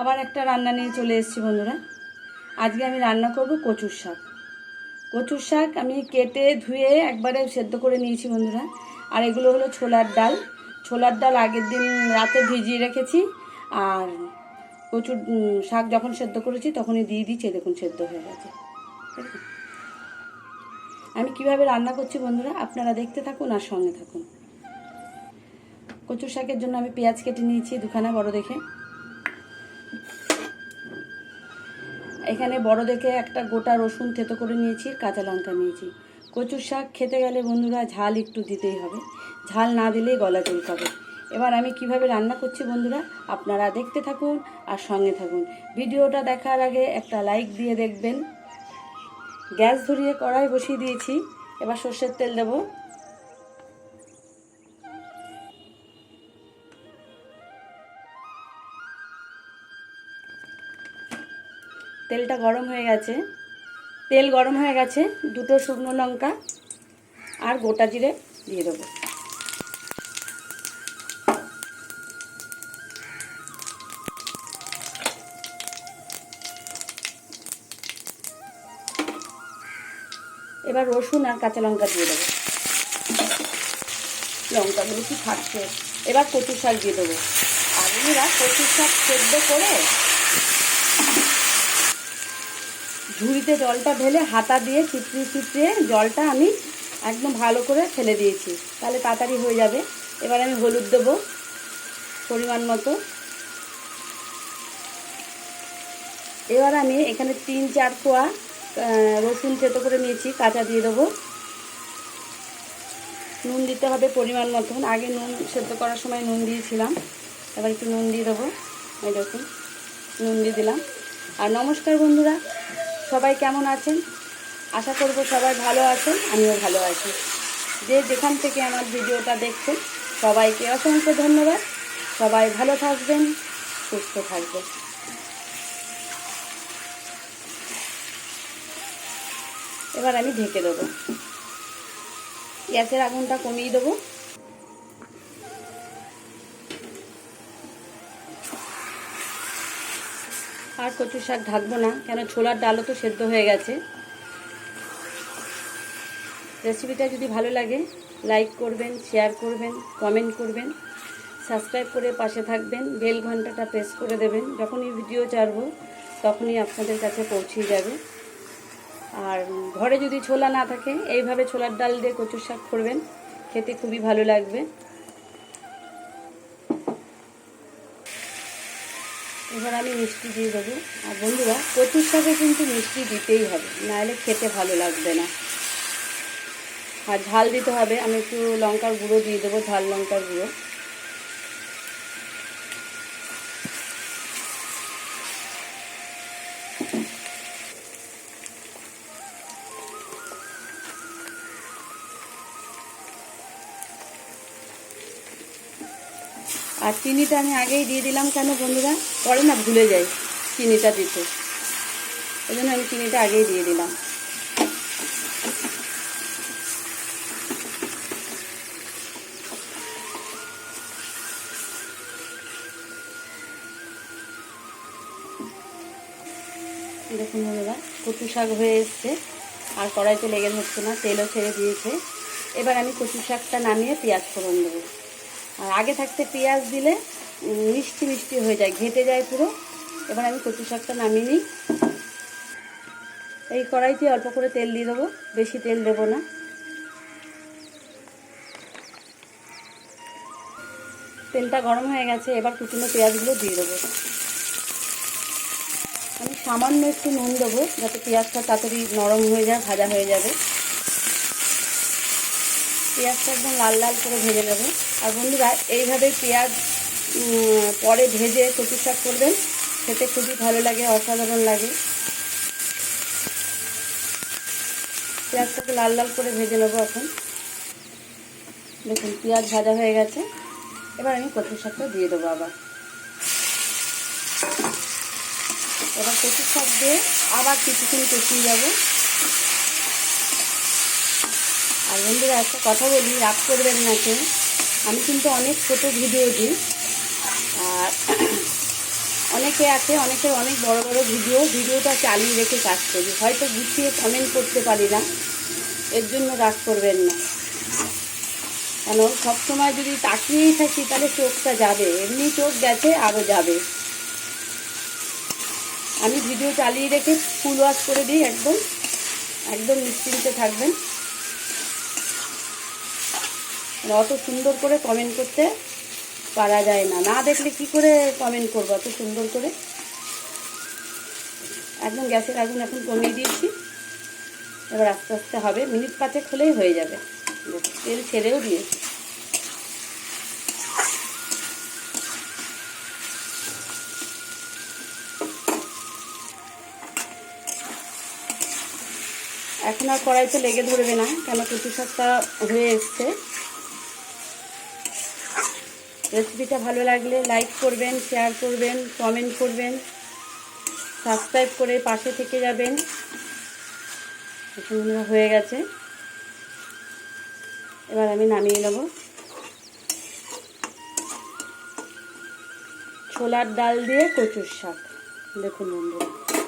আবার একটা রান্না নিয়ে চলে এসেছি বন্ধুরা। আজকে আমি রান্না করব কচুর শাক। কচুর শাক আমি কেটে, ধুয়ে একবারে সেদ্ধ করে নিয়েছি বন্ধুরা। আর এগুলো হলো ছোলার ডাল। ছোলার ডাল আগের দিন রাতে ভিজিয়ে রেখেছি। আর কচুর শাক যখন সেদ্ধ করেছি তখনই দিয়ে দিচ্ছি দেখুন সেদ্ধ হয়ে গেছে। আমি কীভাবে রান্না করছি বন্ধুরা, আপনারা দেখতে থাকুন আর সঙ্গে থাকুন। কচুর শাকের জন্য আমি পেঁয়াজ কেটে নিয়েছি দুখানা বড় দেখে। এখানে বড় দেখে একটা গোটা রসুন থেতো করে নিয়েছি, কাঁচা লঙ্কা নিয়েছি। কচুর শাক খেতে গেলে বন্ধুরা ঝাল একটু দিতেই হবে। ঝাল না দিলেই গলা চুলকাবে এবার আমি কীভাবে রান্না করছি বন্ধুরা, আপনারা দেখতে থাকুন আর সঙ্গে থাকুন। ভিডিওটা দেখার আগে একটা লাইক দিয়ে দেখবেন। গ্যাস ধরিয়ে কড়াই বসিয়ে দিয়েছি। এবার সর্ষের তেল দেবো। তেলটা গরম হয়ে গেছে। তেল গরম হয়ে গেছে, দুটো শুকনো লঙ্কা আর গোটা জিরে দিয়ে দেবো। এবার রসুন আর কাঁচা লঙ্কা দিয়ে দেবো। লঙ্কাগুলো কি থাকছে এবার কচু শাক দিয়ে দেবো। আর বন্ধুরা কচু শাক সেদ্ধ করে ঝুড়িতে জলটা ঢেলে হাতা দিয়ে চিপড়িয়ে চিপড়িয়ে জলটা আমি একদম ভালো করে ফেলে দিয়েছি। তাহলে তাড়াতাড়ি হয়ে যাবে। এবার আমি হলুদ দেবো পরিমাণ মতো। এবার আমি এখানে তিন চার কোয়া রসুন চেতো করে নিয়েছি, কাঁচা দিয়ে দেবো। নুন দিতে হবে পরিমাণ মতন। আগে নুন সেদ্ধ করার সময় নুন দিয়েছিলাম। এবার একটু নুন দিয়ে দেবো। এই দেখুন, নুন দিয়ে দিলাম। আর নমস্কার বন্ধুরা সবাই কেমন আছেন? আশা করব সবাই ভালো আছেন, আমিও ভালো আছি। যে যেখান থেকে আমার ভিডিওটা দেখছেন, সবাইকে অসংখ্য ধন্যবাদ। সবাই ভালো থাকবেন, সুস্থ থাকবেন। এবার আমি ঢেকে দেবো। গ্যাসের আগুনটা কমিয়ে দেবো। আর কচু শাক ঢাকবো না, কেন ছোলার ডালও তো সেদ্ধ হয়ে গেছে। রেসিপিটা যদি ভালো লাগে, লাইক করবেন, শেয়ার করবেন, কমেন্ট করবেন, সাবস্ক্রাইব করে পাশে থাকবেন, বেল ঘন্টাটা প্রেস করে দেবেন। যখনই ভিডিও ছাড়বো, তখনই আপনাদের কাছে পৌঁছে যাবে। আর ঘরে যদি ছোলা না থাকে, এইভাবে ছোলার ডাল দিয়ে কচুর শাক করবেন, খেতে খুবই ভালো লাগবে। এবার আমি মিষ্টি দিয়ে দেবো। আর বন্ধুরা, কচুর সাথে কিন্তু মিষ্টি দিতেই হবে, নাহলে খেতে ভালো লাগবে না। আর ঝাল দিতে হবে, আমি একটু লঙ্কার গুঁড়ো দিয়ে দেবো, ঝাল লঙ্কার গুঁড়ো। আর চিনিটা আমি আগেই দিয়ে দিলাম কেন বন্ধুরা? পরে না ভুলে যাই চিনিটা দিতে। ওই জন্য আমি চিনিটা আগেই দিয়ে দিলাম। দেখুন বন্ধুরা, কচু শাক হয়ে এসছে। আর কড়াইতে লেগে হচ্ছে না, তেলও ছেড়ে দিয়েছে। এবার আমি কচু শাকটা নামিয়ে পেঁয়াজ ফোড়ন দেবো। আর আগে থাকতে পেঁয়াজ দিলে মিষ্টি মিষ্টি হয়ে যায়, ঘেটে যায় পুরো। এবার আমি কচু শাকটা নামিয়ে নিই। এই কড়াইতে অল্প করে তেল দিয়ে দেবো, বেশি তেল দেবো না। তেলটা গরম হয়ে গেছে, এবার কুচুনো পেঁয়াজগুলো দিয়ে দেবো। আমি সামান্য একটু নুন দেবো, যাতে পেঁয়াজটা তাড়াতাড়ি নরম হয়ে যায়, ভাজা হয়ে যাবে। পেঁয়াজটা একদম লাল লাল করে ভেজে নেব। আর বন্ধুরা, এইভাবে পেঁয়াজ পরে ভেজে কচু শাক করবেন, খেতে খুবই ভালো লাগে, অসাধারণ লাগে। পেঁয়াজটাকে লাল লাল করে ভেজে নেব এখন। দেখুন, পেঁয়াজ ভাজা হয়ে গেছে। এবার আমি কচু শাকটা দিয়ে দেবো আবার। এবার কচু শাক দিয়ে আবার কিছুক্ষণ কষিয়ে যাব আর বন্ধুরা, একটা কথা বলি, রাগ করবেন না কেউ। আমি কিন্তু অনেক ছোটো ভিডিও দিই। আর অনেকে আছে, অনেকে অনেক বড় বড় ভিডিও, ভিডিওটা চালিয়ে রেখে কাজ করি। হয়তো গুছিয়ে কমেন্ট করতে পারি না। এর জন্য রাগ করবেন না। কেন? সবসময় যদি তাকিয়েই থাকি, তাহলে চোখটা যাবে। এমনি চোখ গেছে আরও যাবে। আমি ভিডিও চালিয়ে রেখে ফুল ওয়াশ করে দিই একদম। একদম নিশ্চিন্তে থাকবেন। অত সুন্দর করে কমেন্ট করতে পারা যায় না। না দেখলে কি করে কমেন্ট করব অত সুন্দর করে? একদম গ্যাসের আগুন এখন কমিয়ে দিয়েছি। এবার আস্তে আস্তে হবে। মিনিট পাঁচেক হলেই হয়ে যাবে। তেল ছেড়েও দিয়েছি। এখন আর কড়াইতে লেগে ধরবে না, কেন কচু শাকটা হয়ে এসছে। রেসিপিটা ভালো লাগলে লাইক করবেন শেয়ার করবেন কমেন্ট করবেন সাবস্ক্রাইব করে পাশে থেকে যাবেন। হয়ে গেছে। এবার আমি নামিয়ে নেব। ছোলার ডাল দিয়ে কচুর শাক। দেখুন বন্ধুরা।